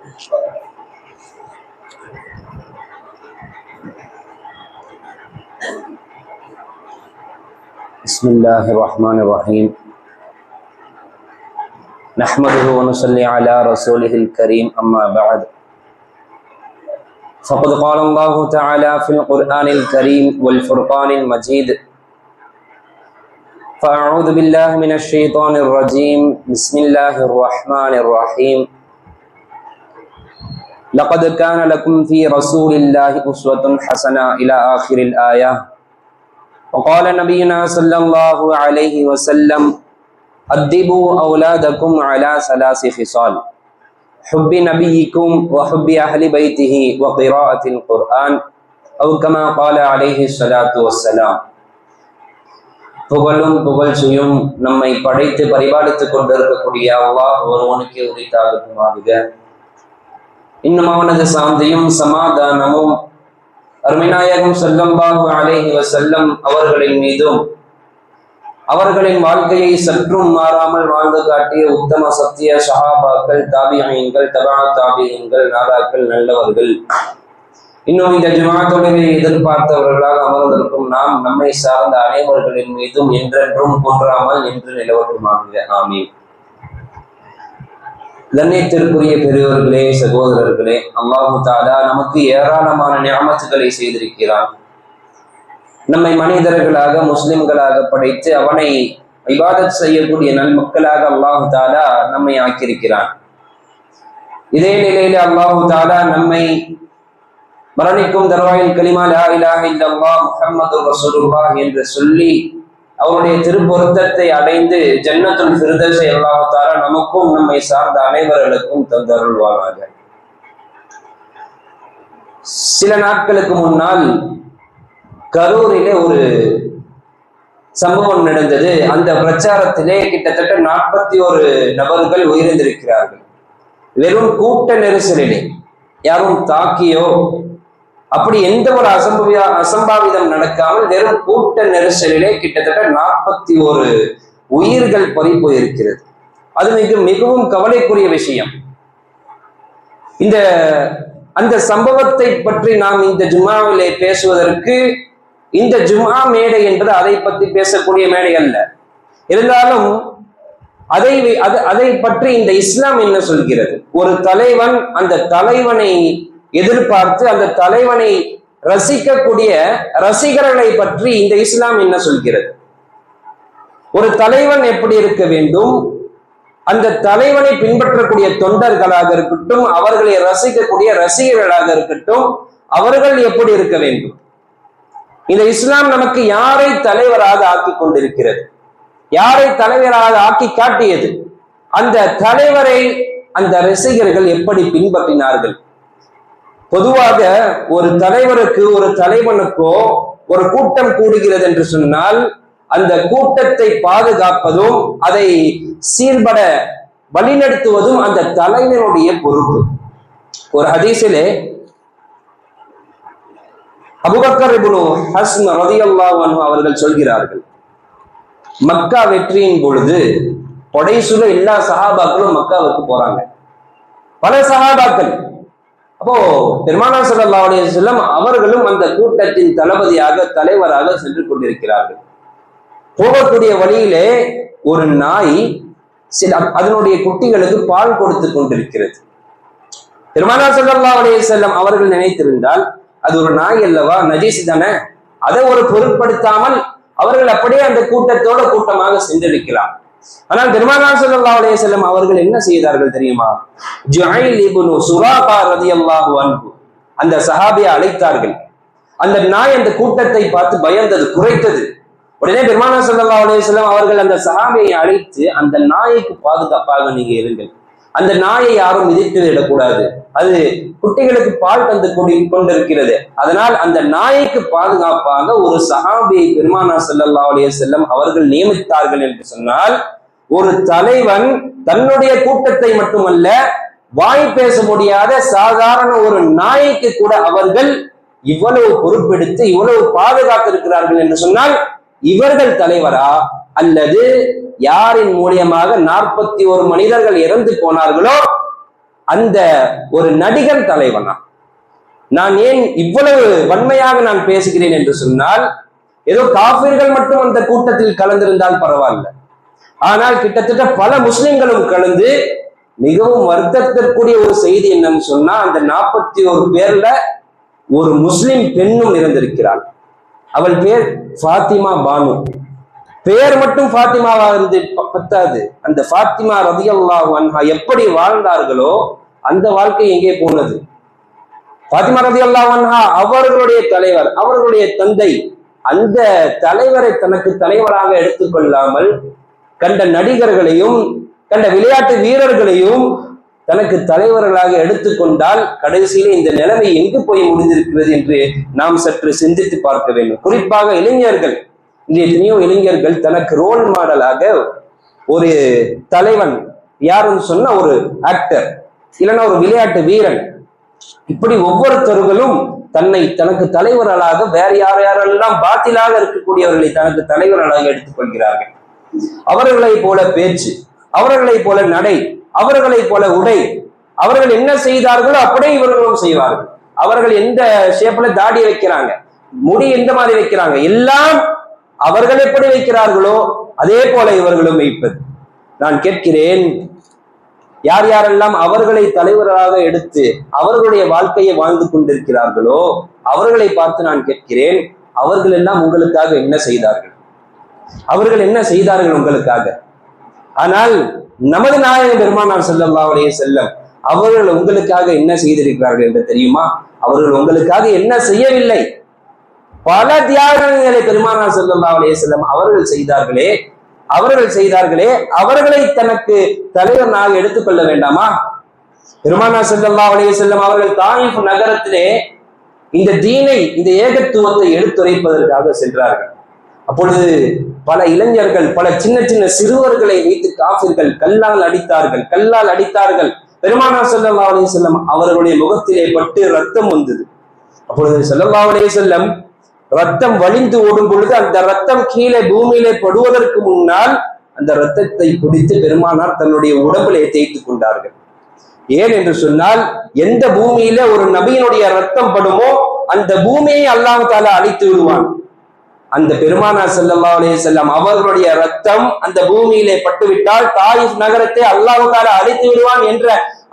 بسم الله الرحمن الرحيم. نحمده ونصلي على رسوله الكريم أما بعد. فقد قال الله تعالى في القرآن الكريم والفرقان المجيد فأعوذ بالله من الشيطان الرجيم. بسم الله الرحمن الرحيم. لقد كان لكم في رسول الله أسوة حسنة إلى آخر الآية وقال نبينا صلى الله عليه وسلم أدبوا أولادكم على ثلاث خصال حب نبيكم وحب أهل بيته وقراءة القرآن أو كما قال عليه الصلاة والسلام புகழும் புகழ்ச்சியும் நம்மை படைத்து பரிபாலித்துக் கொண்டிருக்கக்கூடிய அல்லாஹ் ஒருவனுக்கு உரித்தாகட்டுமாக இன்னும் அவனது சாந்தியும் சமாதானமும் அருமைநாயகம் செல்லம்பாபு அலேஹி வசல்லம் அவர்களின் மீதும் அவர்களின் வாழ்க்கையை சற்றும் மாறாமல் வாழ்ந்து காட்டிய உத்தம சத்திய ஷஹாபாக்கள் தாபியங்கள் தபா தாபியங்கள் நாதாக்கள் நல்லவர்கள். இன்னும் இந்த ஜுமா எதிர்பார்த்தவர்களாக அமர்ந்திருக்கும் நாம் நம்மை சார்ந்த அனைவர்களின் மீதும் என்றென்றும் போன்றாமல் என்று நிலவட்டுமாக ஆமீன். கண்ணியத்திற்குரிய பெரியவர்களே சகோதரர்களே அல்லாஹு தாலா நமக்கு ஏராளமான ஞாபகத்துகளை செய்திருக்கிறான். நம்மை மனிதர்களாக முஸ்லிம்களாக படைத்து அவனை விவாதம் செய்யக்கூடிய நன்மக்களாக அல்லாஹு தாலா நம்மை ஆக்கியிருக்கிறான். இதே நிலையில அல்லாஹு தாலா நம்மை மரணிக்கும் தருவாயில் கலிமா லா இலாஹ இல்லல்லாஹ் முஹம்மது ரசூலுல்லாஹ் என்று சொல்லி அவருடைய திருப்பொருத்தத்தை அடைந்து ஜன்னத்துள் சிறுதசை அல்லாஹால நமக்கும் நம்மை சார்ந்த அனைவர்களுக்கும் தந்தருள்வானாக. சில நாட்களுக்கு முன்னால் கரூரிலே ஒரு சம்பவம் நடந்தது. அந்த பிரச்சாரத்திலே கிட்டத்தட்ட நாற்பத்தி ஒரு நபர்கள் உயிரிழந்திருக்கிறார்கள். வெறும் கூட்ட நெரிசலிலே யாரும் தாக்கியோ அப்படி எந்த ஒரு அசம்பவி அசம்பாவிதம் நடக்காமல் வெறும் கூட்ட நெரிசலிலே கிட்டத்தட்ட நாற்பத்தி ஒரு உயிர்கள் பறி போயிருக்கிறது அது மிக மிகவும் கவலைக்குரிய விஷயம். இந்த அந்த சம்பவத்தை பற்றி நாம் இந்த ஜுமாவிலே பேசுவதற்கு இந்த ஜுமா மேடை என்பது அதை பற்றி பேசக்கூடிய மேடை அல்ல. இருந்தாலும் அதை அது அதை பற்றி இந்த இஸ்லாம் என்ன சொல்கிறது? ஒரு தலைவன் அந்த தலைவனை எதிர்பார்த்து அந்த தலைவனை ரசிக்கக்கூடிய ரசிகர்களை பற்றி இந்த இஸ்லாம் என்ன சொல்கிறது? ஒரு தலைவன் எப்படி இருக்க வேண்டும்? அந்த தலைவனை பின்பற்றக்கூடிய தொண்டர்களாக இருக்கட்டும் அவர்களை ரசிக்கக்கூடிய ரசிகர்களாக இருக்கட்டும் அவர்கள் எப்படி இருக்க வேண்டும்? இந்த இஸ்லாம் நமக்கு யாரை தலைவராக ஆக்கி கொண்டிருக்கிறது? யாரை தலைவராக ஆக்கி காட்டியது? அந்த தலைவரை அந்த ரசிகர்கள் எப்படி பின்பற்றினார்கள்? பொதுவாக ஒரு தலைவருக்கு ஒரு தலைவனுக்கோ ஒரு கூட்டம் கூடுகிறது என்று சொன்னால் அந்த கூட்டத்தை பாதுகாப்பதும் அதை சீர்பட வழிநடத்துவதும் அந்த தலைவனுடைய பொறுப்பு. ஒரு ஹதீஸிலே அபுபக்கர் இபுனு ஹஸ்ன் அவர்கள் சொல்கிறார்கள் மக்கா வெற்றியின் பொழுது கொடைசுல எல்லா சகாபாக்களும் மக்காவுக்கு போறாங்க. பல சகாபாக்கள் அப்போ பெருமானா சல்லா அலைய செல்லம் அவர்களும் அந்த கூட்டத்தின் தளபதியாக தலைவராக சென்று கொண்டிருக்கிறார்கள். போகக்கூடிய வழியிலே ஒரு நாய் சில அதனுடைய குட்டிகளுக்கு பால் கொடுத்து கொண்டிருக்கிறது. பெருமானா சல்லா அலைய செல்லம் அவர்கள் நினைத்திருந்தால் அது ஒரு நாய் அல்லவா? நஜீஸ் தானே? அதை ஒரு பொருட்படுத்தாமல் அவர்கள் அப்படியே அந்த கூட்டத்தோட கூட்டமாக சென்றிருக்கலாம் ஆனால் பெருமானா சல்லா அலைய செல்லம் அவர்கள் என்ன செய்தார்கள் தெரியுமா? ஜுஹைல் இப்னு சுராகா ரலியல்லாஹு அன்ஹு. அந்த சஹாபியை அழைத்தார்கள். அந்த நாய் அந்த கூட்டத்தை பார்த்து பயந்தது குறைத்தது. உடனே பெருமானா சல்லா அலைய செல்லம் அவர்கள் அந்த சஹாபியை அழைத்து அந்த நாய்க்கு பாதுகாப்பாக நீங்க இருங்கள். அந்த நாயை யாரும் மிதித்து விடக்கூடாது. அது குட்டிகளுக்கு பால் தந்து கொண்டிருக்கிறது. அதனால் அந்த நாய்க்கு பாதுகாப்பாக ஒரு சஹாபியை பெருமானா செல்லல்லா அலைய செல்லம் அவர்கள் நியமித்தார்கள் என்று சொன்னால் ஒரு தலைவன் தன்னுடைய கூட்டத்தை மட்டுமல்ல வாய் பேச முடியாத சாதாரண ஒரு நாய்க்கு கூட அவர்கள் இவ்வளவு பொறுப்பெடுத்து இவ்வளவு பாதுகாத்திருக்கிறார்கள் என்று சொன்னால் இவர்கள் தலைவரா? அல்லது யாரின் மூலியமாக நாற்பத்தி ஒரு மனிதர்கள் இறந்து போனார்களோ? அந்த ஒரு நடிகர் தலைவனா? நான் ஏன் இவ்வளவு வன்மையாக நான் பேசுகிறேன் என்று சொன்னால் ஏதோ காபிர்கள் மட்டும் அந்த கூட்டத்தில் கலந்திருந்தால் பரவாயில்ல. ஆனால் கிட்டத்தட்ட பல முஸ்லிம்களும் கலந்து மிகவும் வருத்தத்திற்குரிய ஒரு செய்தி என்னன்னு சொன்னா அந்த நாற்பத்தி ஒரு பேர்ல ஒரு முஸ்லிம் பெண்ணும் இருந்திருக்கிறாள் அவள் பேர் ஃபாத்திமா பானு. பேர் மட்டும் ஃபாத்திமாவா இருந்து பத்தாது. அந்த ஃபாத்திமா ரதியல்லா அன்ஹா எப்படி வாழ்ந்தார்களோ அந்த வாழ்க்கை எங்கே போனது? ஃபாத்திமா ரதியல்லா அன்ஹா அவர்களுடைய தலைவர் அவர்களுடைய தந்தை அந்த தலைவரை தனக்கு தலைவராக எடுத்துக்கொள்ளாமல் கண்ட நடிகர்களையும் கண்ட விளையாட்டு வீரர்களையும் தனக்கு தலைவர்களாக எடுத்துக்கொண்டால் கடைசியில் இந்த நிலைமை எங்கு போய் முடிந்திருக்கிறது என்று நாம் சற்று சிந்தித்து பார்க்க வேண்டும். குறிப்பாக இளைஞர்கள் இங்கே எத்தனையோ இளைஞர்கள் தனக்கு ரோல் மாடலாக ஒரு தலைவன் யாருன்னு சொன்னா ஒரு ஆக்டர் இல்லைன்னா ஒரு விளையாட்டு வீரன். இப்படி ஒவ்வொருத்தர்களும் தன்னை தனக்கு தலைவர்களாக வேற யார் யாரெல்லாம் பாத்திலாக இருக்கக்கூடியவர்களை தனக்கு தலைவர்களாக எடுத்துக்கொள்கிறார்கள் அவர்களை போல பேச்சு அவர்களை போல நடை அவர்களை போல உடை. அவர்கள் என்ன செய்தார்களோ அப்படியே இவர்களும் செய்வார்கள். அவர்கள் எந்த ஷேப்ல தாடி வைக்கிறாங்க? முடி எந்த மாதிரி வைக்கிறாங்க? எல்லாம் அவர்கள் எப்படி வைக்கிறார்களோ அதே போல இவர்களும் வைப்பது. நான் கேட்கிறேன் யார் யாரெல்லாம் அவர்களை தலைவர்களாக எடுத்து அவர்களுடைய வாழ்க்கையை வாழ்ந்து கொண்டிருக்கிறார்களோ அவர்களை பார்த்து நான் கேட்கிறேன் அவர்கள் எல்லாம் உங்களுக்காக என்ன செய்தார்கள்? அவர்கள் என்ன செய்தார்கள் உங்களுக்காக? ஆனால் நமது நாயகம் பெருமானார் ஸல்லல்லாஹு அலைஹி செல்லம் அவர்கள் உங்களுக்காக என்ன செய்திருக்கிறார்கள் என்று தெரியுமா? அவர்கள் உங்களுக்காக என்ன செய்யவில்லை? பல தியாகங்களை பெருமானார் ஸல்லல்லாஹு அலைஹி செல்லம் அவர்கள் செய்தார்களே அவர்கள் செய்தார்களே அவர்களை தனக்கு தலைவனாக எடுத்துக்கொள்ள வேண்டாமா? பெருமானார் ஸல்லல்லாஹு அலைஹி செல்லம் அவர்கள் தாயிஃப் நகரத்திலே இந்த தீனை இந்த ஏகத்துவத்தை எடுத்துரைப்பதற்காக சென்றார்கள். அப்பொழுது பல இளைஞர்கள் பல சின்ன சின்ன சிறுவர்களை வைத்து காஃபிர்கள் கல்லால் அடித்தார்கள் கல்லால் அடித்தார்கள். பெருமானார் ஸல்லல்லாஹு செல்லம் அவர்களுடைய முகத்திலே பட்டு ரத்தம் வந்தது. அப்பொழுது ஸல்லல்லாஹு செல்லம் ரத்தம் வழிந்து ஓடும் பொழுது அந்த ரத்தம் கீழே பூமியிலே படுவதற்கு முன்னால் அந்த ரத்தத்தை குடித்து பெருமானார் தன்னுடைய உடம்பிலே தேய்த்துக் கொண்டார்கள். ஏன் என்று சொன்னால் எந்த பூமியில ஒரு நபியினுடைய ரத்தம் படுமோ அந்த பூமியை அல்லாஹ் தாலா அழித்து விடுவான். அந்த பெருமானார் செல்லல்லா அலே செல்லம் அவர்களுடைய ரத்தம் அந்த பூமியிலே பட்டுவிட்டால் தாயிஃப் நகரத்தை அல்லாவுக்கார அழித்து விடுவான் என்ற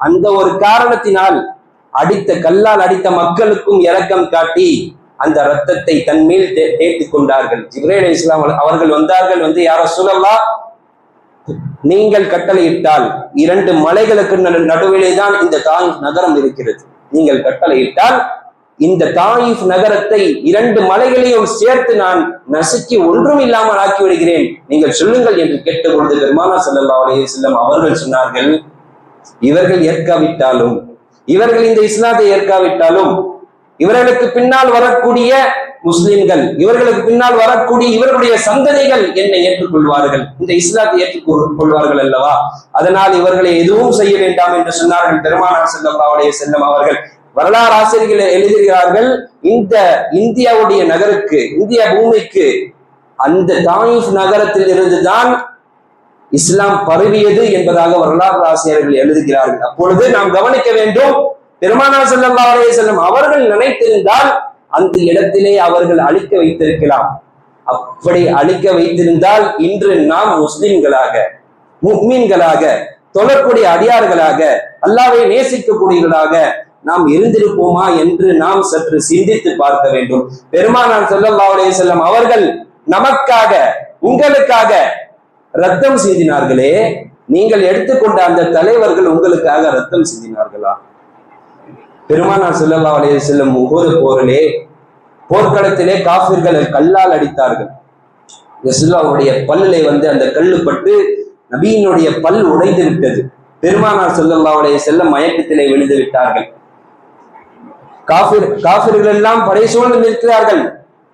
அந்த ஒரு காரணத்தினால் அடித்த கல்லால் அடித்த மக்களுக்கும் இரக்கம் காட்டி அந்த ரத்தத்தை தன்மேல் மேல் கொண்டார்கள். ஜிப்ரேல் இஸ்லாம் அவர்கள் வந்தார்கள் வந்து யார சொல்லலாம் நீங்கள் கட்டளையிட்டால் இரண்டு மலைகளுக்கு நடுவிலே தான் இந்த தாயிஃப் நகரம் இருக்கிறது. நீங்கள் கட்டளையிட்டால் இந்த தாயிஃப் நகரத்தை இரண்டு மலைகளையும் சேர்த்து நான் நசுக்கி ஒன்றும் இல்லாமல் ஆக்கி விடுகிறேன் நீங்கள் சொல்லுங்கள் என்று கேட்ட பொழுது பெருமானா செல்லல்லா அலைஹி செல்லம் அவர்கள் சொன்னார்கள் இவர்கள் ஏற்காவிட்டாலும் இவர்கள் இந்த இஸ்லாத்தை ஏற்காவிட்டாலும் இவர்களுக்கு பின்னால் வரக்கூடிய முஸ்லிம்கள் இவர்களுக்கு பின்னால் வரக்கூடிய இவர்களுடைய சந்ததிகள் என்னை ஏற்றுக்கொள்வார்கள். இந்த இஸ்லாத்தை ஏற்றுக்கொள்வார்கள் அல்லவா? அதனால் இவர்களை எதுவும் செய்ய வேண்டாம் என்று சொன்னார்கள் பெருமானார் செல்லம் அவருடைய செல்லம் அவர்கள். வரலாறு ஆசிரியர்கள் எழுதுகிறார்கள். இந்த இந்தியாவுடைய நகருக்கு இந்திய பூமிக்கு அந்த தாயிஃப் நகரத்தில் இருந்துதான் இஸ்லாம் பரவியது என்பதாக வரலாறு ஆசிரியர்கள் எழுதுகிறார்கள். அப்பொழுது நாம் கவனிக்க வேண்டும் பெருமானா செல்லம் செல்லும் அவர்கள் நினைத்திருந்தால் அந்த இடத்திலே அவர்கள் அழிக்க வைத்திருக்கலாம். அப்படி அழிக்க வைத்திருந்தால் இன்று நாம் முஸ்லிம்களாக முக்மீன்களாக தொழக்கூடிய அடியார்களாக அல்லாவை நேசிக்கக்கூடியவர்களாக நாம் இருந்திருப்போமா என்று நாம் சற்று சிந்தித்து பார்க்க வேண்டும். பெருமானார் செல்லல்லாவுடைய செல்லம் அவர்கள் நமக்காக உங்களுக்காக ரத்தம் சிந்தினார்களே நீங்கள் எடுத்துக்கொண்ட அந்த தலைவர்கள் உங்களுக்காக ரத்தம் சிந்தினார்களா? பெருமானார் ஸல்லல்லாஹு செல்லும் வஸல்லம் உஹது போரிலே போர்க்களத்திலே காஃபிர்களை கல்லால் அடித்தார்கள். ரசுல்லாவுடைய பல்லிலே வந்து அந்த கல்லு பட்டு நபியினுடைய பல் உடைந்து விட்டது. பெருமானார் செல்லல்லாவுடைய அலைஹி மயக்கத்திலே விழுந்து விட்டார்கள். காபிர் காபிர்கள் எல்லாம் படை சூழ்ந்து நிற்கிறார்கள்.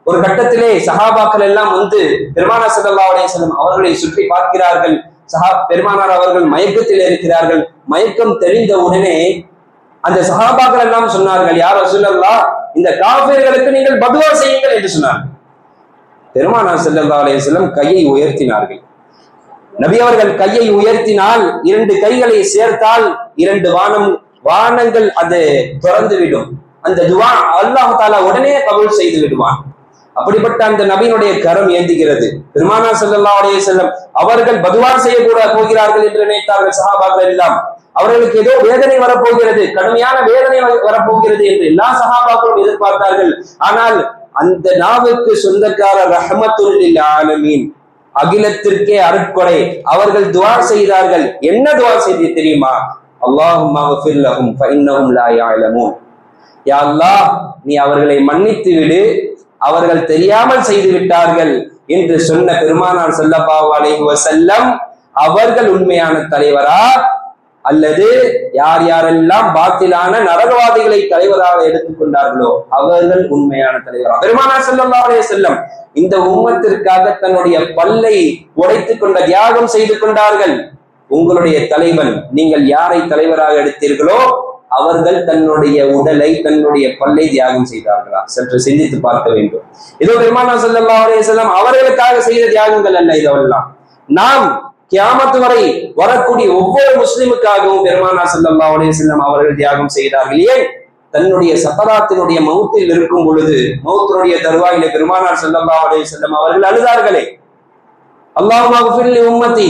ஒரு கட்டத்திலே சஹாபாக்கள் எல்லாம் வந்து பெருமானா ஸல்லல்லாஹு செல்லும் அவர்களை சுற்றி பார்க்கிறார்கள். சஹா பெருமானார் அவர்கள் மயக்கத்தில் இருக்கிறார்கள். மயக்கம் தெரிந்த உடனே அந்த சஹாபாக்கள் எல்லாம் சொன்னார்கள் யார் ரசூலல்லா இந்த காபிர்களுக்கு நீங்கள் பதுவா செய்யுங்கள் என்று சொன்னார்கள். பெருமானார் செல்லல்லா அலைய வஸல்லம் கையை உயர்த்தினார்கள். நபி அவர்கள் கையை உயர்த்தினால் இரண்டு கைகளை சேர்த்தால் இரண்டு வானம் வானங்கள் அது திறந்துவிடும். அந்த துவா அல்லாஹு தாலா உடனே கபுல் செய்து விடுவான். அப்படிப்பட்ட அந்த நபியினுடைய கரம் ஏந்துகிறது. பெருமானா செல்லல்லாவுடைய செல்லம் அவர்கள் பதுவான் செய்யக்கூட போகிறார்கள் என்று நினைத்தார்கள் சஹாபாக்கள் எல்லாம். அவர்களுக்கு ஏதோ வேதனை வரப்போகிறது கடுமையான வேதனை வரப்போகிறது என்று எல்லா சகாபாக்களும் எதிர்பார்த்தார்கள். ஆனால் அந்த நாவுக்கு சொந்தக்காரர் ரஹமத்துல் ஆலமீன் அகிலத்திற்கே அருட்கொடை அவர்கள் துவா செய்தார்கள். என்ன துவா செய்தி தெரியுமா? அல்லாஹும் யாழ்லா நீ அவர்களை மன்னித்து விடு. அவர்கள் தெரியாமல் செய்து விட்டார்கள் என்று சொன்ன பெருமானார் சொல்லப்பாவு அலைஹி வஸல்லம் அவர்கள் உண்மையான தலைவரா? அல்லது யார் யாரெல்லாம் பாத்திலான நரகவாதிகளை தலைவராக எடுத்துக்கொண்டார்களோ அவர்கள் உண்மையான தலைவரா? பெருமானார் ஸல்லல்லாஹு செல்லம் இந்த உம்மத்திற்காக தன்னுடைய பல்லை உடைத்துக் கொண்ட தியாகம் செய்து கொண்டார்கள். உங்களுடைய தலைவன் நீங்கள் யாரை தலைவராக எடுத்தீர்களோ அவர்கள் தன்னுடைய உடலை தன்னுடைய பல்லை தியாகம் செய்தார்களா? சற்று சிந்தித்து பார்க்க வேண்டும். இதோ பெருமானா ஸல்லல்லாஹு அவரே செல்லம் அவர்களுக்காக செய்த தியாகங்கள் அல்ல இதெல்லாம் நாம் கியாமத்து வரை வரக்கூடிய ஒவ்வொரு முஸ்லிமுக்காகவும் பெருமானா ஸல்லல்லாஹு அவரே செல்லம் அவர்கள் தியாகம் செய்தார்கள். ஏன்? தன்னுடைய சபதாத்தினுடைய மௌத்தில் இருக்கும் பொழுது மௌத்தினுடைய தருவாயில பெருமானார் ஸல்லல்லாஹு அவரே செல்லம் அவர்கள் அழுதார்களே. அல்லாஹும்ம உம்மத்தி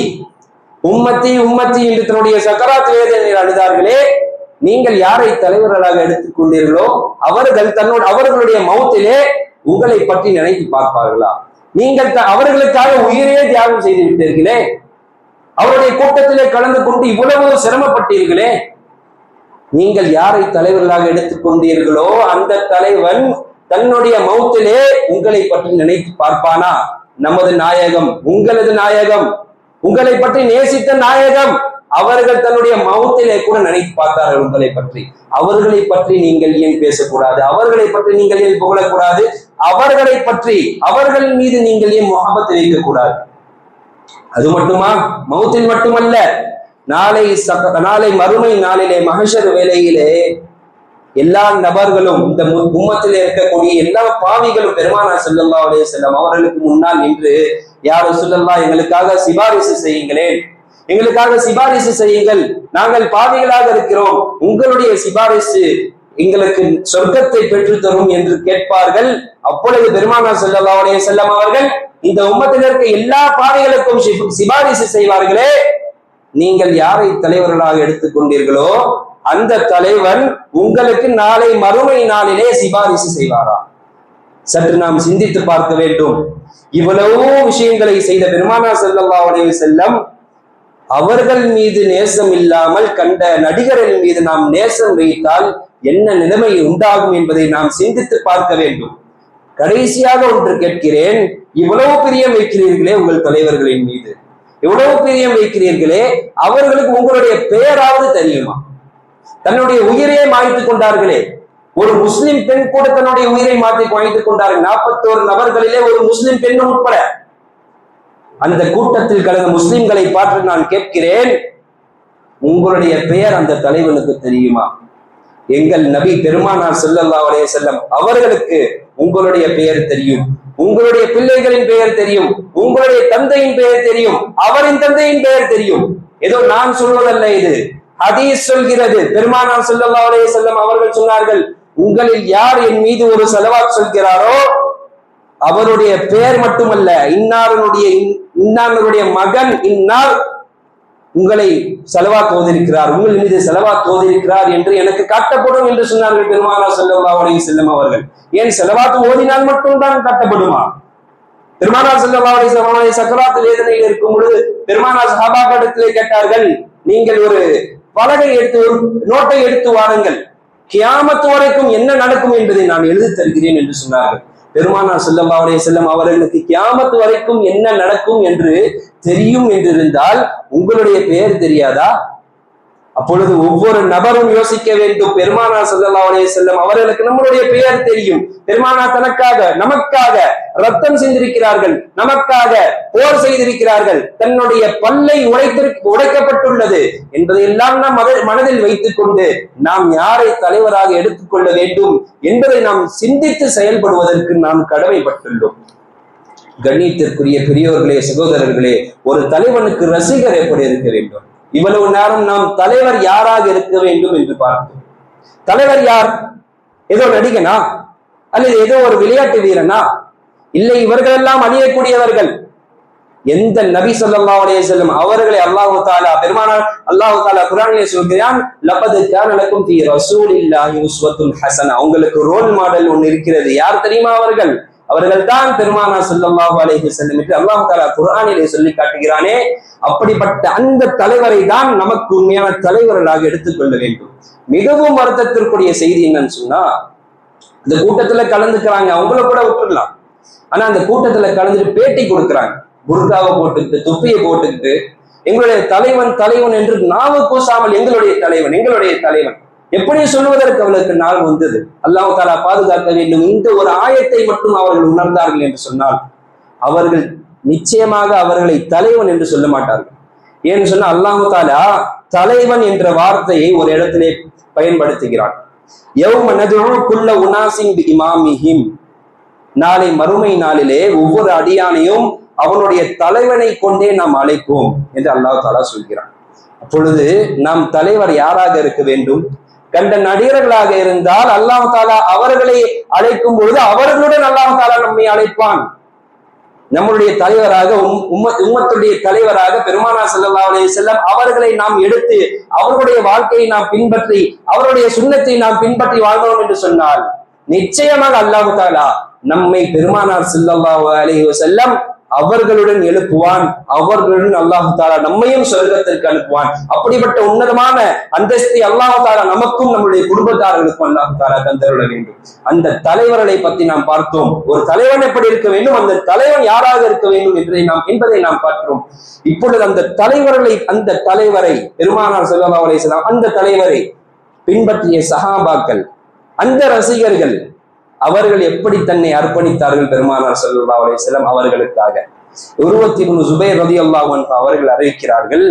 உம்மத்தி உம்மத்தி என்று தன்னுடைய சக்கராத் வேதனையில் அழுதார்களே நீங்கள் யாரை தலைவர்களாக எடுத்துக் கொண்டீர்களோ அவர்கள் தன்னோட அவர்களுடைய மௌத்திலே உங்களை பற்றி நினைத்து பார்ப்பார்களா? நீங்கள் அவர்களுக்காக உயிரே தியாகம் செய்து விட்டீர்களே. அவருடைய கூட்டத்திலே கலந்து கொண்டு இவ்வளவு சிரமப்பட்டீர்களே. நீங்கள் யாரை தலைவர்களாக எடுத்துக் கொண்டீர்களோ அந்த தலைவன் தன்னுடைய மௌத்திலே உங்களை பற்றி நினைத்து பார்ப்பானா? நமது நாயகம் உங்களது நாயகம் உங்களை பற்றி நேசித்த நாயகம் அவர்கள் தன்னுடைய மௌத்திலே கூட நினைத்து பார்த்தார்கள் உங்களை பற்றி. அவர்களை பற்றி நீங்கள் ஏன் பேசக்கூடாது? அவர்களை பற்றி நீங்கள் ஏன் புகழக்கூடாது? அவர்களை பற்றி அவர்கள் மீது நீங்கள் ஏன் முகபத்தை வைக்கக்கூடாது? அது மட்டுமா? மௌத்தில் மட்டுமல்ல. நாளை சக நாளை மறுமை நாளிலே மகஷர் வேலையிலே எல்லா நபர்களும் இந்த உம்மத்தில் இருக்கக்கூடிய எல்லா பாவிகளும் பெருமானா செல்லல்லா உடைய செல்லம் அவர்களுக்கு முன்னால் நின்று யாரும் சொல்லல்லா எங்களுக்காக சிபாரிசு செய்யுங்களேன். எங்களுக்காக சிபாரிசு செய்யுங்கள். நாங்கள் பாவிகளாக இருக்கிறோம். உங்களுடைய சிபாரிசு எங்களுக்கு சொர்க்கத்தை பெற்று தரும் என்று கேட்பார்கள். அப்பொழுது பெருமானா ஸல்லல்லாஹு அலைஹி அவர்கள் இந்த உம்மத்தில் இருக்க எல்லா பாவிகளுக்கும் சிபாரிசு செய்வார்களே. நீங்கள் யாரை தலைவர்களாக எடுத்துக்கொண்டீர்களோ அந்த தலைவன் உங்களுக்கு நாளை மறுமை நாளிலே சிபாரிசு செய்வாரா? சற்று நாம் சிந்தித்து பார்க்க வேண்டும். இவ்வளவோ விஷயங்களை செய்த பெருமானா ஸல்லல்லாஹு அலைஹி அவர்கள் மீது நேசம் இல்லாமல் கண்ட நடிகரின் மீது நாம் நேசம் வைத்தால் என்ன நிலைமை உண்டாகும் என்பதை நாம் சிந்தித்து பார்க்க வேண்டும். கடைசியாக ஒன்று கேட்கிறேன். இவ்வளவு பிரியம் வைக்கிறீர்களே உங்கள் தலைவர்களின் மீது. இவ்வளவு பிரியம் வைக்கிறீர்களே அவர்களுக்கு உங்களுடைய பெயராவது தெரியுமா? தன்னுடைய உயிரையே மாய்த்துக் கொண்டார்களே. ஒரு முஸ்லிம் பெண் கூட தன்னுடைய உயிரை மாற்றி மாய்த்துக் கொண்டார்கள். நாற்பத்தோரு நபர்களிலே ஒரு முஸ்லிம் பெண்ணும் உட்பட. அந்த கூட்டத்தில் கலந்த முஸ்லிம்களை பார்த்து நான் கேட்கிறேன் உங்களுடைய பெயர் அந்த தலைவனுக்கு தெரியுமா? எங்கள் நபி பெருமானார் செல்லல்லா அலைஹி செல்லம் அவர்களுக்கு உங்களுடைய பெயர் தெரியும். உங்களுடைய பிள்ளைகளின் பெயர் தெரியும். உங்களுடைய தந்தையின் பெயர் தெரியும். அவரின் தந்தையின் பெயர் தெரியும். ஏதோ நான் சொல்வதல்ல இது. ஹதீஸ் சொல்கிறது. பெருமானார் செல்லல்லா அலைஹி செல்லம் அவர்கள் சொன்னார்கள் உங்களில் யார் என் மீது ஒரு செலவாத் சொல்கிறாரோ அவருடைய பெயர் மட்டுமல்ல இன்னாரனுடைய இன்னாங்களுடைய மகன் இந்நாள் உங்களை செலவா தோதிருக்கிறார் உங்கள் மீது செலவா தோதிருக்கிறார் என்று எனக்கு காட்டப்படும் என்று சொன்னார்கள் பெருமானா செல்லவா அலைஹி செல்லும் அவர்கள். ஏன் செலவாத்து ஓதினால் மட்டும்தான் காட்டப்படுமா? பெருமானா செல்லவா அலைஹி வஸல்லம் சக்கராத்து வேதனையில் இருக்கும் பொழுது பெருமானா சஹாபா கடத்திலே கேட்டார்கள் நீங்கள் ஒரு பலகை எடுத்து ஒரு நோட்டை எடுத்து வாருங்கள். கியாமத்து வரைக்கும் என்ன நடக்கும் என்பதை நான் எழுதி தருகிறேன் என்று சொன்னார்கள். பெருமானார் ஸல்லல்லாஹு அலைஹி வஸல்லம் அவர்களுக்கு கியாமத்து வரைக்கும் என்ன நடக்கும் என்று தெரியும் என்றிருந்தால் உங்களுடைய பெயர் தெரியாதா? அப்பொழுது ஒவ்வொரு நபரும் யோசிக்க வேண்டும். பெருமானா செல்லல்லா அலைஹி செல்லும் அவர்களுக்கு நம்மளுடைய பெயர் தெரியும். பெருமானா தனக்காக நமக்காக ரத்தம் சிந்திருக்கிறார்கள் நமக்காக போர் செய்திருக்கிறார்கள். தன்னுடைய பல்லை உடைத்திரு உடைக்கப்பட்டுள்ளது என்பதையெல்லாம் நாம் மனதில் வைத்துக் கொண்டு நாம் யாரை தலைவராக எடுத்துக்கொள்ள வேண்டும் என்பதை நாம் சிந்தித்து செயல்படுவதற்கு நாம் கடமைப்பட்டுள்ளோம். கண்ணியத்திற்குரிய பெரியோர்களே சகோதரர்களே ஒரு தலைவனுக்கு ரசிகர் எப்படி இருக்க வேண்டும்? இவ்வளவு நேரம் நாம் தலைவர் யாராக இருக்க வேண்டும் என்று பார்த்தோம். தலைவர் யார்? ஏதோ நடிகனா? அல்லது ஏதோ ஒரு விளையாட்டு வீரனா? இல்லை இவர்கள் எல்லாம் அணியக்கூடியவர்கள். எந்த நபி சொல்லா அலைஹி செல்லும் அவர்களை அல்லாஹு தாலா பெருமானார் அல்லாஹு தாலா குரானிலே சொல்கிறான் லபத் கான லக்கும் ஃபீ ரசூலில்லாஹி உஸ்வத்துன் ஹசன். உங்களுக்கு ரோல் மாடல் ஒன்று இருக்கிறது. யார் தெரியுமா அவர்கள்? அவர்கள் தான் பெருமானா ஸல்லல்லாஹு அலைஹி செல்லும் என்று அல்லாஹு தாலா குரானிலே சொல்லி காட்டுகிறானே. அப்படிப்பட்ட அந்த தலைவரை தான் நமக்கு உண்மையான தலைவர்களாக எடுத்துக்கொள்ள வேண்டும். மிகவும் வருத்தத்திற்குரிய செய்தி என்னன்னு சொன்னா இந்த கூட்டத்துல கலந்துக்கிறாங்க அவங்கள கூட விட்டுடலாம். ஆனா அந்த கூட்டத்துல கலந்துட்டு பேட்டி கொடுக்குறாங்க. புர்காவை போட்டுக்கிட்டு தொப்பியை போட்டுக்கிட்டு எங்களுடைய தலைவன் தலைவன் என்று நாவு கூசாமல் எங்களுடைய தலைவன் எங்களுடைய தலைவன். எப்படி சொல்வதற்கு அவளுக்கு நாள் வந்தது. அல்லாஹ் தாலா பாதுகாக்க வேண்டும். இந்த ஒரு ஆயத்தை மட்டும் அவர்கள் உணர்ந்தார்கள் என்று சொன்னால் அவர்கள் நிச்சயமாக அவர்களை தலைவன் என்று சொல்ல மாட்டார்கள். ஏன்னு சொன்னா அல்லாஹு தாலா தலைவன் என்ற வார்த்தையை ஒரு இடத்திலே பயன்படுத்துகிறான். உனாசின் இமாமிஹிம். நாளை மறுமை நாளிலே ஒவ்வொரு அடியானையும் அவனுடைய தலைவனை கொண்டே நாம் அழைப்போம் என்று அல்லாஹ் தாலா சொல்கிறான். அப்பொழுது நாம் தலைவர் யாராக இருக்க வேண்டும்? கண்ட நடிகர்களாக இருந்தால் அல்லாஹ் தாலா அவர்களை அழைக்கும் பொழுது அவர்களுடன் அல்லாஹ் தாலா நம்மை அழைப்பான். நம்முடைய தலைவராக உம்- உம்ம- உம்மத்துடைய தலைவராக பெருமானா செல்லல்லா அலைய செல்லம் அவர்களை நாம் எடுத்து அவர்களுடைய வாழ்க்கையை நாம் பின்பற்றி அவருடைய சுண்ணத்தை நாம் பின்பற்றி வாழ்ந்தோம் என்று சொன்னால் நிச்சயமாக அல்லாஹு தாலா நம்மை பெருமானார் செல்லல்லா அலைய செல்லம் அவர்களுடன் எழுப்புவான். அவர்களுடன் அல்லாஹு தாலா நம்மையும் சொர்க்கத்திற்கு அனுப்புவான். அப்படிப்பட்ட உன்னதமான அந்தஸ்தை அல்லாஹு தாலா நமக்கும் நம்முடைய குடும்பத்தார்களுக்கும் அல்லாஹு தாலா தந்தருட வேண்டும். அந்த தலைவர்களை பற்றி நாம் பார்த்தோம். ஒரு தலைவன் எப்படி இருக்க வேண்டும்? அந்த தலைவன் யாராக இருக்க வேண்டும் என்பதை நாம் என்பதை நாம் பார்த்தோம் இப்பொழுது அந்த தலைவர்களை அந்த தலைவரை பெருமானார் ஸல்லல்லாஹு அலைஹி அந்த தலைவரை பின்பற்றிய சஹாபாக்கள் அந்த ரசிகர்கள் அவர்கள் எப்படி தன்னை அர்ப்பணித்தார்கள் பெருமானார் சல்லா அலைஹி அவர்களுக்காக? உருவத்தி இப்னு ரதி அல்லாஹன் அவர்கள் அறிவிக்கிறார்கள்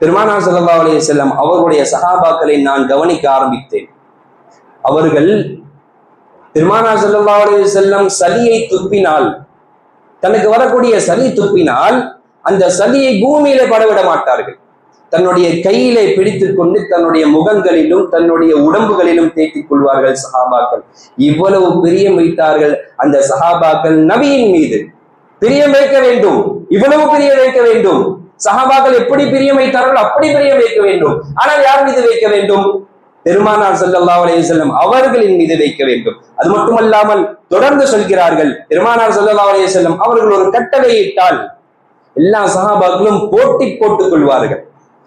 பெருமானார் சல்லா அலி செல்லம் அவர்களுடைய சகாபாக்களை நான் கவனிக்க ஆரம்பித்தேன். அவர்கள் பெருமானார் சல்லா அலி செல்லம் சலியை துப்பினால் தனக்கு வரக்கூடிய சளி துப்பினால் அந்த சளியை பூமியில படவிட மாட்டார்கள். தன்னுடைய கையிலே பிடித்துக் கொண்டு தன்னுடைய முகங்களிலும் தன்னுடைய உடம்புகளிலும் தேக்கிக் கொள்வார்கள் சஹாபாக்கள். இவ்வளவு பிரியம் வைத்தார்கள் அந்த சஹாபாக்கள் நபியின் மீது. பிரியம் வைக்க வேண்டும். இவ்வளவு பிரியம் வைக்க வேண்டும். சஹாபாக்கள் எப்படி பிரியம் வைத்தார்கள் அப்படி பிரியம் வைக்க வேண்டும். ஆனால் யார் மீது வைக்க வேண்டும்? பெருமானார் ஸல்லல்லாஹு அலைஹி செல்லம் அவர்களின் மீது வைக்க வேண்டும். அது மட்டுமல்லாமல் தொடர்ந்து சொல்கிறார்கள் பெருமானார் ஸல்லல்லாஹு அலைஹி செல்லம் அவர்கள் ஒரு கட்டளையிட்டால் எல்லா சகாபாக்களும் போட்டி போட்டுக் கொள்வார்கள்.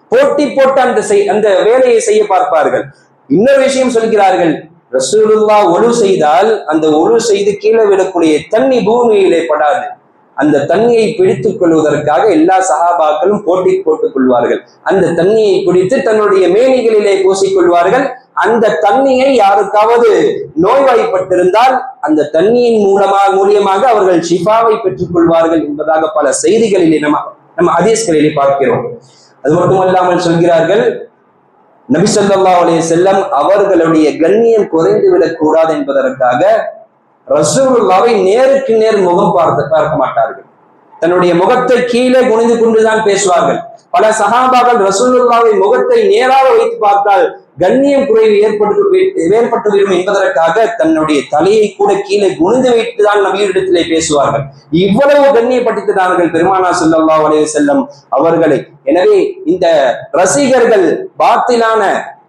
போட்டி போட்டு அந்த செய்- அந்த வேலையை செய்ய பார்ப்பார்கள். இன்னொரு விஷயம் சொல்கிறார்கள் ரசூலுல்லா ஒழு செய்தால் அந்த ஒழு செய்து கீழே விடக்கூடிய தண்ணி பூமியிலே படாது. அந்த தண்ணியை பிடித்துக் கொள்வதற்காக எல்லா சகாபாக்களும் போட்டி போட்டுக் கொள்வார்கள். அந்த தண்ணியை பிடித்து தன்னுடைய மேனிகளிலே பூசிக்கொள்வார்கள் அந்த தண்ணியை யாருக்காவது நோய்வாய்ப்பட்டிருந்தால் அந்த தண்ணியின் மூலமாக மூலியமாக அவர்கள் ஷிஃபாவை பெற்றுக் கொள்வார்கள் என்பதாக பல செய்திகளிலே நம்ம நம்ம ஹதீஸ்களிலே பார்க்கிறோம். அது மட்டுமல்லாமல் சொல்கிறார்கள் நபி ஸல்லல்லாஹு செல்லம் அவர்களுடைய கண்ணியம் குறைந்து விடக்கூடாது என்பதற்காக ரசூலுல்லாவை நேருக்கு நேர் முகம் பார்த்து பார்க்க மாட்டார்கள். தன்னுடைய முகத்தை கீழே குனிந்து கொண்டுதான் பேசுவார்கள். பல சகாபாக்கள் ரசூலுல்லாவை முகத்தை நேராக வைத்து பார்த்தால் கண்ணியம் குறைவு ஏற்பட்டு ஏற்பட்டுவிடும் என்பதற்காக தன்னுடைய தலையை கூட கீழே குனிந்து வைத்துதான் நபியிடத்திலே பேசுவார்கள். இவ்வளவு கண்ணியப்படுத்தினார்கள் பெருமானா ஸல்லல்லாஹு அலைஹி செல்லம் அவர்களை. எனவே இந்த ரசிகர்கள் பாத்திலான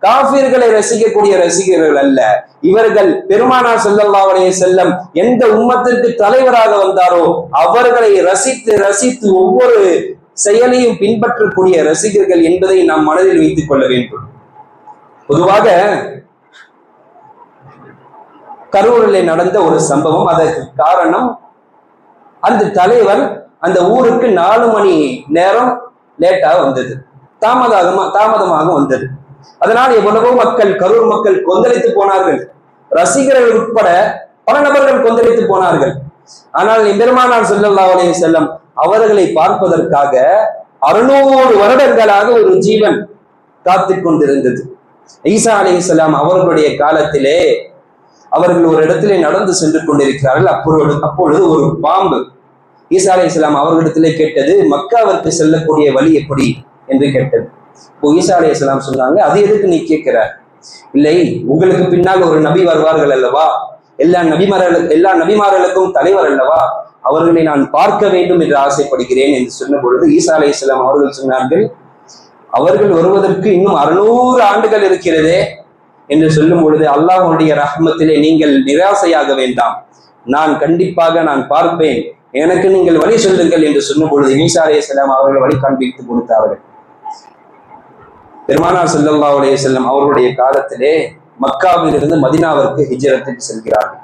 காபிர்களை ரசிக்கக்கூடிய ரசிகர்கள் அல்ல. இவர்கள் பெருமானார் செல்லல்லாவுடைய செல்லம் எந்த உம்மத்திற்கு தலைவராக வந்தாரோ அவர்களை ரசித்து ரசித்து ஒவ்வொரு செயலையும் பின்பற்றக்கூடிய ரசிகர்கள் என்பதை நாம் மனதில் வைத்துக் கொள்ள வேண்டும். பொதுவாக கரூரில் நடந்த ஒரு சம்பவம் அதற்கு காரணம் அந்த தலைவர் அந்த ஊருக்கு நாலு மணி நேரம் லேட்டா வந்தது. தாமதமா தாமதமாக வந்தது. அதனால் எவ்வளவோ மக்கள் கரூர் மக்கள் கொந்தளித்து போனார்கள். ரசிகர்கள் உட்பட பல நபர்கள் கொந்தளித்து போனார்கள். ஆனால் எம்பெருமானார் செல்லல்லா அலைஹி செல்லம் அவர்களை பார்ப்பதற்காக அறுநூறு வருடங்களாக ஒரு ஜீவன் காத்து கொண்டிருந்தது. ஈசா அலிசலாம் அவர்களுடைய காலத்திலே அவர்கள் ஒரு இடத்திலே நடந்து சென்று கொண்டிருக்கிறார்கள். அப்பொழுது அப்பொழுது ஒரு பாம்பு ஈசா அலைஹிஸ்ஸலாம் அவர்களிடத்திலே கேட்டது மக்காவிற்கு செல்லக்கூடிய வழி எப்படி? என்று கேட்டது. இப்போ ஈசா அலி இஸ்லாம் சொன்னாங்க அது எதுக்கு நீ கேட்கிற? இல்லை உங்களுக்கு பின்னால் ஒரு நபி வருவார்கள் அல்லவா? எல்லா நபிமார்களுக்கும் எல்லா நபிமார்களுக்கும் தலைவர் அல்லவா? அவர்களை நான் பார்க்க வேண்டும் என்று ஆசைப்படுகிறேன் என்று சொன்ன பொழுது ஈசா அலி இஸ்லாம் அவர்கள் சொன்னார்கள் அவர்கள் வருவதற்கு இன்னும் அறுநூறு ஆண்டுகள் இருக்கிறதே என்று சொல்லும் பொழுது அல்லாஹனுடைய ரஹ்மத்திலே நீங்கள் நிராசையாக வேண்டாம். நான் கண்டிப்பாக நான் பார்ப்பேன். எனக்கு நீங்கள் வழி சொல்லுங்கள் என்று சொன்ன பொழுது ஈசா இஸ்லாம் அவர்கள் வழி காண்பித்து கொடுத்தார்கள். பெருமானார் செல்லல்லா அலைஹி செல்லம் அவர்களுடைய காலத்திலே மக்காவிலிருந்து மதினாவிற்கு ஹிஜரத்துக்கு செல்கிறார்கள்.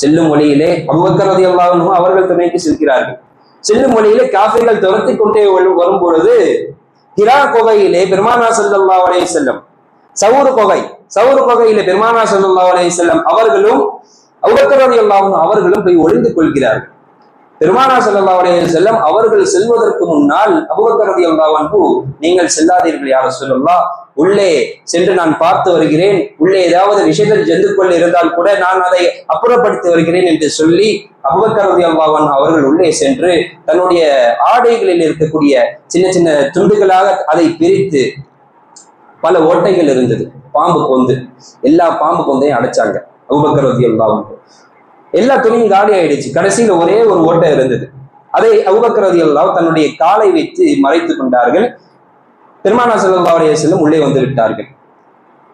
செல்லும் வழியிலே அபூபக்கர் ரலியல்லாஹு அவர்கள் துணைக்கு செல்கிறார்கள். செல்லும் வழியிலே காஃபிர்கள் துரத்தி கொண்டே வரும் பொழுது ஹிரா கொகையிலே பெருமானா ஸல்லல்லாஹு அலைஹி செல்லம் சவுறு கொகை சவுறு கொகையிலே பெருமானா ஸல்லல்லாஹு அலைஹி செல்லம் அவர்களும் அபூபக்கர் ரலியல்லாஹு அவர்களும் போய் ஒளிந்து கொள்கிறார்கள். பெருமானா ஸல்லல்லாஹு அலைஹி அவர்கள் செல்வதற்கு முன்னால் அபுபக்கரதி ரலியல்லாஹு அன்ஹு நீங்கள் செல்லாதீர்கள் யார சொல்லலாம் உள்ளே சென்று நான் பார்த்து வருகிறேன். உள்ளே ஏதாவது விஷயத்தில் ஜந்துக்கள் இருந்தால் கூட நான் அதை அப்புறப்படுத்தி வருகிறேன் என்று சொல்லி அபுபக்கரதி அல்லாவன் அவர்கள் உள்ளே சென்று தன்னுடைய ஆடைகளில் இருக்கக்கூடிய சின்ன சின்ன துண்டுகளாக அதை பிரித்து பல ஓட்டைகள் இருந்தது. பாம்பு கொந்து எல்லா பாம்பு கொந்தையும் அடைச்சாங்க அபுபக்கரதி அல்லாவன் எல்லா துணியும் காலி ஆயிடுச்சு. கடைசியில ஒரே ஒரு ஓட்டை இருந்தது. அதை அபுபக்கரதி எல்லாம் தன்னுடைய காலை வைத்து மறைத்து கொண்டார்கள். பெருமானா செல்லல்லா உடைய செல்லம் உள்ளே வந்து விட்டார்கள்.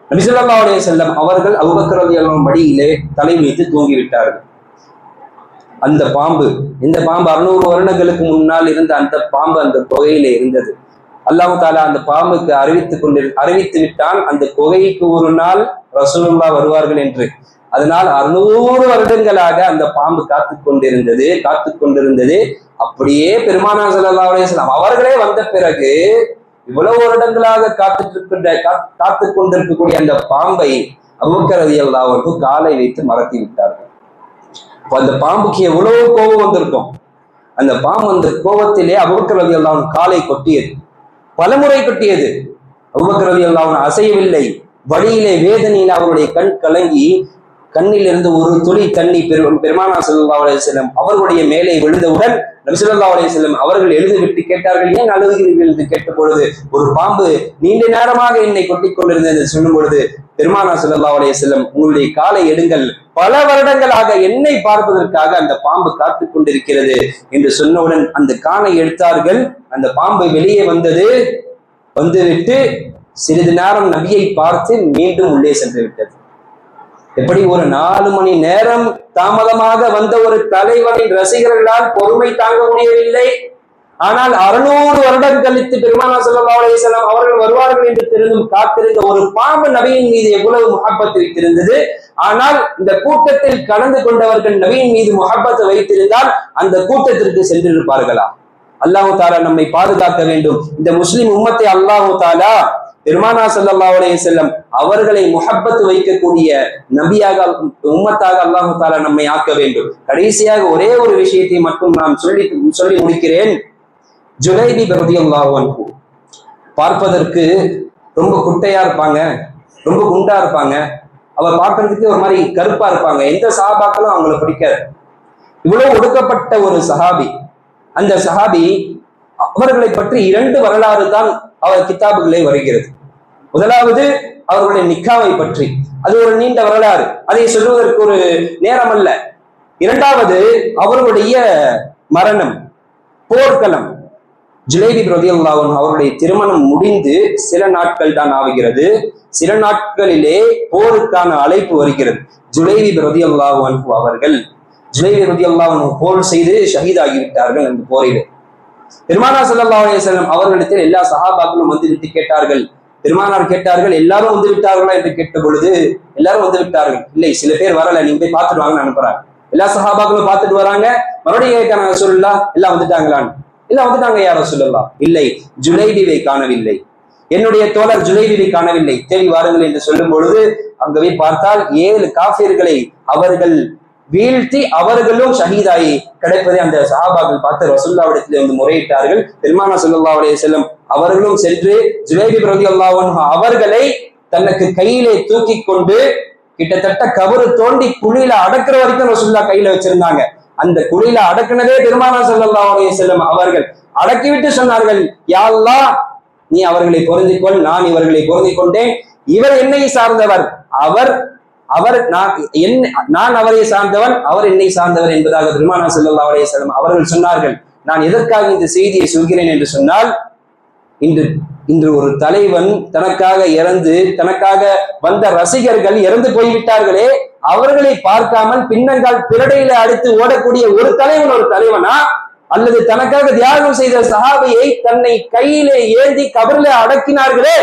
நபி செல்லம் அவர்கள் அபுபக்கரதி எல்லாம் தலை வைத்து தூங்கி விட்டார்கள். அந்த பாம்பு இந்த பாம்பு அறுநூறு வருடங்களுக்கு முன்னால் இருந்த அந்த பாம்பு அந்த குகையிலே இருந்தது. அல்லாஹு தாலா அந்த பாம்புக்கு அறிவித்துக் கொண்டு அறிவித்து விட்டான் அந்த குகைக்கு ஒரு நாள் ரசூலுல்லா வருவார்கள் என்று. அதனால் அறுநூறு வருடங்களாக அந்த பாம்பு காத்து கொண்டிருந்தது காத்து கொண்டிருந்தது அப்படியே பெருமானா சல்லா அலையம் அவர்களே வந்த பிறகு இவ்வளவு வருடங்களாக காத்துட்டு இருக்கின்ற காத்து- காத்துக் கொண்டிருக்கக்கூடிய அந்த பாம்பை அபூபக்கர் ரலியல்லாஹு காலை வைத்து மறத்தி விட்டார்கள் அப்ப அந்த பாம்புக்கு எவ்வளவு கோபம் வந்திருக்கும். அந்த பாம்பு அந்த கோபத்திலே அபூபக்கர் அல்லாவின் காலை கொட்டியது. பலமுறை கொட்டியது. அபூபக்கர் அல்லாவின் அசையவில்லை. வழியிலே வேதனையில் அவருடைய கண் கலங்கி கண்ணில் இருந்து ஒரு துளி தண்ணி பெரு பெருமானா ஸல்லல்லாஹு அலைஹி செல்லம் அவர்களுடைய மேலே விழுந்தவுடன் நபி ஸல்லல்லாஹு செல்லம் அவர்கள் எழுதுவிட்டு கேட்டார்கள் ஏன் அழுகிறீர்கள்? என்று கேட்ட பொழுது ஒரு பாம்பு நீண்ட நேரமாக என்னை கொட்டிக் கொண்டிருந்தது என்று சொல்லும் பொழுது பெருமானா ஸல்லல்லாஹு அலைஹி செல்லம் உங்களுடைய காலை எடுங்கள். பல வருடங்களாக என்னை பார்ப்பதற்காக அந்த பாம்பு காத்துக் கொண்டிருக்கிறது என்று சொன்னவுடன் அந்த கானை எடுத்தார்கள். அந்த பாம்பு வெளியே வந்தது. வந்துவிட்டு சிறிது நேரம் நபியை பார்த்து மீண்டும் உள்ளே சென்று விட்டது. எப்படி ஒரு நாலு மணி நேரம் தாமதமாக வந்த ஒரு தலைவரின் ரசிகர்களால் பொறுமை தாங்க முடியவில்லை. ஆனால் அறுநூறு வருடம் கழித்து பெருமானா ஸல்லல்லாஹு அலைஹி அவர்கள் வருவார்கள் என்று தெரிந்தும் காத்திருந்த ஒரு பாம்பு நபியின் மீது எவ்வளவு முகப்பத்து வைத்திருந்தது. ஆனால் இந்த கூட்டத்தில் கலந்து கொண்டவர்கள் நபியின் மீது முகப்பத்தை வைத்திருந்தால் அந்த கூட்டத்திற்கு சென்றிருப்பார்களா? அல்லாஹு தாலா நம்மை பாதுகாக்க வேண்டும். இந்த முஸ்லிம் உம்மத்தை அல்லாஹு தாலா பெருமானா ஸல்லல்லாஹு அலைஹி அவர்களை முஹப்பத்து வைக்கக்கூடிய நபியாக உம்மத்தாக அல்லாஹு தாலா நம்மை ஆக்க வேண்டும். கடைசியாக ஒரே ஒரு விஷயத்தை மட்டும் நான் சொல்லி சொல்லி முடிக்கிறேன். ஜுலைபி ரலியல்லாஹு அன்ஹு. பார்ப்பதற்கு ரொம்ப குட்டையா இருப்பாங்க ரொம்ப குண்டா இருப்பாங்க. அவர் பார்க்கறதுக்கு ஒரு மாதிரி கருப்பா இருப்பாங்க. எந்த சஹாபாக்களும் அவங்கள பிடிக்காது. இவ்வளவு ஒடுக்கப்பட்ட ஒரு சஹாபி அந்த சஹாபி அவர்களை பற்றி இரண்டு வரலாறு தான் அவர் கித்தாபுகளே வருகிறது. முதலாவது அவர்களுடைய நிக்காவை பற்றி. அது ஒரு நீண்ட வரலாறு. அதை சொல்வதற்கு ஒரு நேரம் அல்ல இரண்டாவது அவர்களுடைய மரணம் போர்க்களம். ஜுலைபி ரதியல்லாஹு அவருடைய திருமணம் முடிந்து சில நாட்கள் தான் ஆகுகிறது. சில நாட்களிலே போருக்கான அழைப்பு வருகிறது. ஜுலைபி ரதியல்லாஹு அவர்கள் ஜுலைபி ரதியல்லாஹு அன்ஹு போர் செய்து ஷஹீதாகிவிட்டார்கள் அந்த போரிலே. பெருமானா சல்லா அலைஹி அவர்களிடத்தில் எல்லா சஹாபாக்களும் வந்து விட்டு கேட்டார்கள். பெருமானார் கேட்டார்கள் எல்லாரும் வந்து விட்டார்களா என்று கேட்ட பொழுது எல்லாரும் வந்து விட்டார்கள் இல்லை சில பேர் வரல. நீங்க போய் பார்த்துட்டு வாங்கன்னு அனுப்புறாங்க. எல்லா சஹாபாக்களும் பார்த்துட்டு வராங்க. மறுபடியும் கேட்கறாங்க சொல்லலாம் எல்லாம் வந்துட்டாங்களான்னு? எல்லாம் வந்துட்டாங்க யாரோ சொல்லலாம் இல்லை ஜுலைபிவை காணவில்லை. என்னுடைய தோழர் ஜுலைபிவை காணவில்லை. தேடி வாருங்கள் என்று சொல்லும் பொழுது அங்க போய் பார்த்தால் ஏழு காஃபியர்களை அவர்கள் வீழ்த்தி அவர்களும் ஷஹீதாயி கிடைப்பதை அந்த சஹாபாக்கள் பார்த்து ரசுல்லாவிடத்தில் வந்து முறையிட்டார்கள். பெருமானா ஸல்லல்லாஹு அலைஹி செல்லும் அவர்களும் சென்று ஜுவேபி பிரதி அன்ஹு அவர்களை தனக்கு கையிலே தூக்கி கொண்டு கிட்டத்தட்ட கவரு தோண்டி குழியில அடக்குற வரைக்கும் ரசுல்லா கையில வச்சிருந்தாங்க. அந்த குழியில அடக்குனதே பெருமானா ஸல்லல்லாஹு அலைஹி செல்லும் அவர்கள். அடக்கிவிட்டு சொன்னார்கள் யாழ்லா நீ அவர்களை பொருந்திக்கொள் நான் இவர்களை பொருந்திக் கொண்டேன். இவர் என்னை சார்ந்தவர். அவர் அவர் நான் என் நான் அவரை சார்ந்தவன் அவர் என்னை சார்ந்தவர் என்பதாக பெருமானா செல்லல்லா அலைஹி வஸல்லம் அவர்கள் சொன்னார்கள். நான் எதற்காக இந்த செய்தியை சொல்கிறேன் என்று சொன்னால் இன்று இன்று ஒரு தலைவன் தனக்காக இறந்து தனக்காக வந்த ரசிகர்கள் இறந்து போய்விட்டார்களே அவர்களை பார்க்காமல் பின்னங்கால் பிறடையில அடுத்து ஓடக்கூடிய ஒரு தலைவன் ஒரு தலைவனா? அல்லது தனக்காக தியாகம் செய்த சஹாபியை தன்னை கையிலே ஏந்தி கபர்ல அடக்கினார்களே?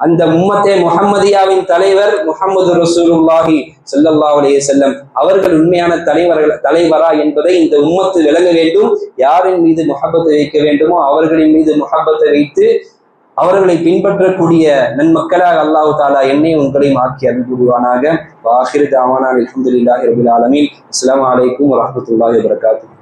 அந்த உம்மத்தே முஹம்மதியாவின் தலைவர் முஹம்மது ரசூலுல்லாஹி ஸல்லல்லாஹு அலைய செல்லம் அவர்கள் உண்மையான தலைவர்கள் தலைவரா என்பதை இந்த உம்மத்து விளங்க வேண்டும். யாரின் மீது முகப்பத்தை வைக்க வேண்டுமோ அவர்களின் மீது முகப்பத்தை வைத்து அவர்களை பின்பற்றக்கூடிய நன்மக்களாக அல்லாஹு தாலா என்னை உங்களையும் ஆக்கி அருள் புரிவானாக வாஹிர் தாவானா அல்ஹம்துலில்லாஹி ரபில் ஆலமீன். அஸ்ஸலாமு அலைக்கும் வரஹ்மத்துல்லாஹி